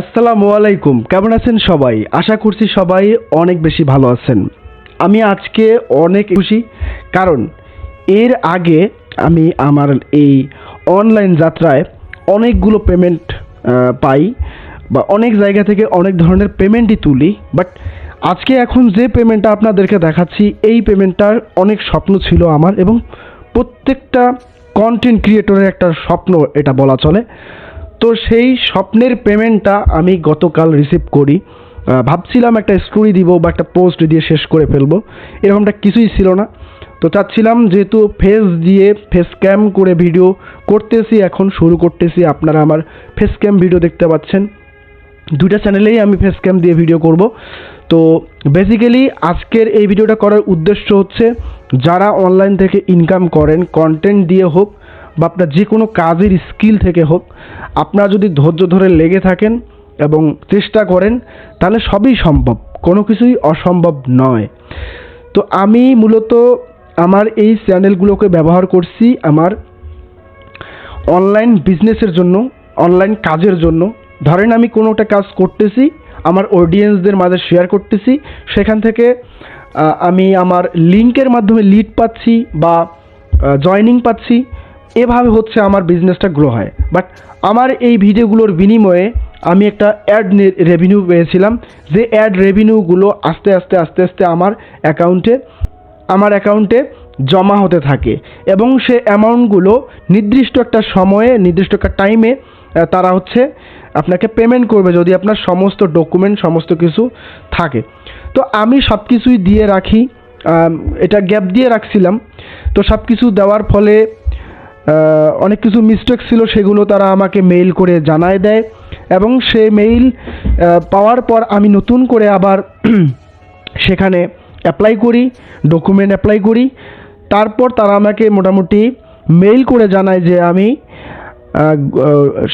আসসালামু আলাইকুম। কেমন আছেন সবাই? আশা করছি সবাই অনেক বেশি ভালো আছেন। আমি আজকে অনেক খুশি, কারণ এর আগে আমি আমার এই অনলাইন যাত্রায় অনেকগুলো পেমেন্ট পাই বা অনেক জায়গা থেকে অনেক ধরনের পেমেন্টই তুলি। বাট আজকে এখন যে পেমেন্টটা আপনাদেরকে দেখাচ্ছি, এই পেমেন্টটার অনেক স্বপ্ন ছিল আমার এবং প্রত্যেকটা কন্টেন্ট ক্রিয়েটরের একটা স্বপ্ন এটা বলা চলে। তো সেই স্বপ্নের পেমেন্টটা আমি গতকাল রিসিভ করি। ভাবছিলাম একটা স্টোরি দিব বা একটা পোস্ট দিয়ে শেষ করে ফেলব। এরকমটা কিছুই ছিল না। তো চাচ্ছিলাম যেহেতু ফেস দিয়ে ফেস ক্যাম করে ভিডিও করতেছি, এখন শুরু করতেছি। আপনারা আমার ফেস ক্যাম ভিডিও দেখতে পাচ্ছেন। দুইটা চ্যানেলেই আমি ফেস ক্যাম দিয়ে ভিডিও করব। তো বেসিক্যালি আজকের এই ভিডিওটা করার উদ্দেশ্য হচ্ছে, যারা অনলাইন থেকে ইনকাম করেন কন্টেন্ট দিয়ে হোক বা আপনার যে কোনো কাজের স্কিল থেকে হোক, আপনারা যদি ধৈর্য ধরে লেগে থাকেন এবং চেষ্টা করেন, তাহলে সবই সম্ভব, কোনো কিছুই অসম্ভব নয়। তো আমি মূলত আমার এই চ্যানেলগুলোকে ব্যবহার করছি আমার অনলাইন বিজনেসের জন্য অনলাইন কাজের জন্য। ধরেন আমি কোনো একটা কাজ করতেছি, আমার অডিয়েন্সদের মাঝে শেয়ার করতেছি, সেখান থেকে আমি আমার লিঙ্কের মাধ্যমে লিড পাচ্ছি বা জয়নিং পাচ্ছি। এভাবে হচ্ছে আমার বিজনেসটা গ্রো হয়। বাট আমার এই ভিডিওগুলোর বিনিময়ে আমি একটা অ্যাড রেভিনিউ পেয়েছিলাম। যে অ্যাড রেভিনিউগুলো আস্তে আস্তে আস্তে আস্তে আমার অ্যাকাউন্টে আমার অ্যাকাউন্টে জমা হতে থাকে। এবং সে অ্যামাউন্টগুলো নির্দিষ্ট একটা সময়ে, নির্দিষ্ট একটা টাইমে তারা হচ্ছে আপনাকে পেমেন্ট করবে যদি আপনার সমস্ত ডকুমেন্ট সমস্ত কিছু থাকে। তো আমি সব কিছুই দিয়ে রাখি এটা গ্যাপ দিয়ে রাখছিলাম। তো সব কিছু দেওয়ার ফলে অনেক কিছু মিস্টেক ছিল, সেগুলো তারা আমাকে মেইল করে জানায় দেয়। এবং সে মেইল পাওয়ার পর আমি নতুন করে আবার সেখানে অ্যাপ্লাই করি ডকুমেন্ট অ্যাপ্লাই করি। তারপর তারা আমাকে মোটামুটি মেইল করে জানায় যে আমি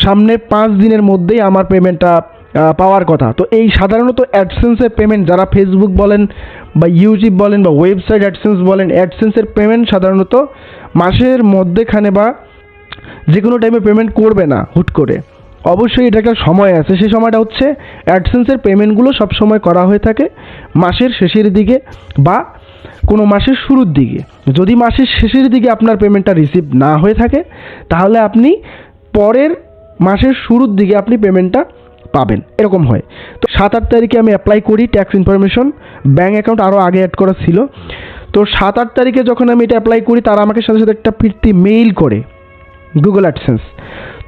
সামনে পাঁচ দিনের মধ্যেই আমার পেমেন্টটা পাওয়ার কথা। তো এই সাধারণত অ্যাডসেন্সের পেমেন্ট যারা ফেসবুক বলেন বা ইউটিউব বলেন বা ওয়েবসাইট অ্যাডসেন্স বলেন অ্যাডসেন্সের পেমেন্ট সাধারণত মাসের মধ্যেখানে বা যে কোনো টাইমে পেমেন্ট করবে না, হুট করে। অবশ্যই এটা একটা সময় আছে। সেই সময়টা হচ্ছে অ্যাডসেন্সের পেমেন্টগুলো সব সময় করা হয়ে থাকে মাসের শেষের দিকে বা কোনো মাসের শুরুর দিকে। যদি মাসের শেষের দিকে আপনার পেমেন্টটা রিসিভ না হয়ে থাকে, তাহলে আপনি পরের মাসের শুরুর দিকে আপনি পেমেন্টটা পাবেন। এরকম হয়। তো সাত আট তারিখে আমি অ্যাপ্লাই করি ট্যাক্স ইনফরমেশন ব্যাঙ্ক অ্যাকাউন্ট আরও আগে অ্যাড করা ছিল। তো সাত আট তারিখে যখন আমি এটা অ্যাপ্লাই করি, তারা আমাকে সাথে সাথে একটা ফিরতি মেইল করে গুগল অ্যাডসেন্স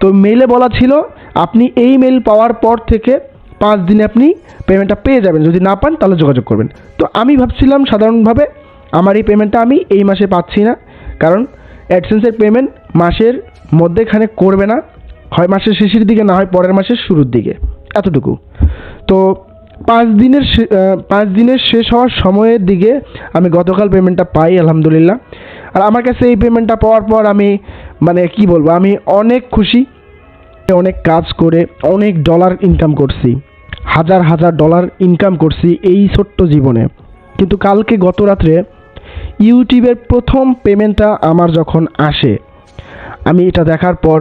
তো মেইলে বলা ছিল, আপনি এই মেইল পাওয়ার পর থেকে পাঁচ দিনে আপনি পেমেন্টটা পেয়ে যাবেন। যদি না পান, তাহলে যোগাযোগ করবেন। তো আমি ভাবছিলাম সাধারণভাবে, আমার এই পেমেন্টটা আমি এই মাসে পাচ্ছি না। কারণ অ্যাডসেন্সের পেমেন্ট মাসের মধ্যেখানে করবে না। হয় মাসের শেষের দিকে, না হয় পরের মাসের শুরুর দিকে। এতটুকু। তো পাঁচ দিনের পাঁচ দিনের শেষ হওয়ার সময়ের দিকে আমি গতকাল পেমেন্টটা পাই, আলহামদুলিল্লাহ। আর আমার কাছে এই পেমেন্টটা পাওয়ার পর আমি মানে কি বলব, আমি অনেক খুশি, অনেক কাজ করে, অনেক ডলার ইনকাম করছি, হাজার হাজার ডলার ইনকাম করছি এই ছোট্ট জীবনে। কিন্তু কালকে গত রাত্রে ইউটিউবের প্রথম পেমেন্টটা আমার যখন আসে, আমি এটা দেখার পর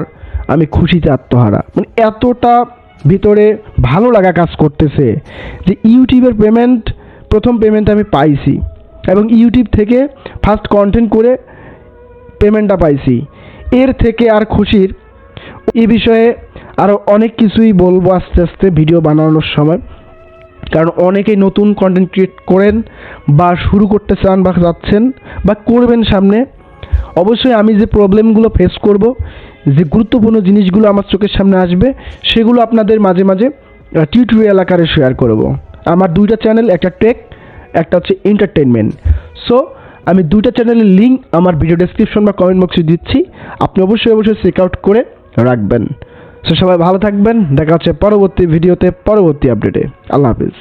আমি খুশিতে আত্মহারা। মানে এতটা ভিতরে ভালো লাগা কাজ করতেছে। যে ইউটিউবের পেমেন্ট প্রথম পেমেন্ট আমি পাইছি এবং ইউটিউব থেকে ফার্স্ট কন্টেন্ট করে পেমেন্টটা পাইছি। এর থেকে আর খুশির এ বিষয়ে আরও অনেক কিছুই বলব আস্তে আস্তে ভিডিও বানানোর সময়। কারণ অনেকেই নতুন কন্টেন্ট ক্রিয়েট করেন বা শুরু করতে চান বা যাচ্ছেন বা করবেন সামনে। অবশ্যই আমি যে প্রবলেমগুলো ফেস করব যে গুরুত্বপূর্ণ জিনিসগুলো আমার চোখের সামনে আসবে, সেগুলো আপনাদের মাঝে মাঝে টিউটোরিয়াল আকারে শেয়ার করব। আমার দুইটা চ্যানেল একটা টেক একটা হচ্ছে এন্টারটেনমেন্ট সো আমি দুইটা চ্যানেলের লিঙ্ক আমার ভিডিও ডেসক্রিপশন বা কমেন্ট বক্সে দিচ্ছি। আপনি অবশ্যই অবশ্যই চেক আউট করে রাখবেন। সো সবাই ভালো থাকবেন। দেখা হচ্ছে পরবর্তী ভিডিওতে পরবর্তী আপডেটে আল্লাহ হাফিজ।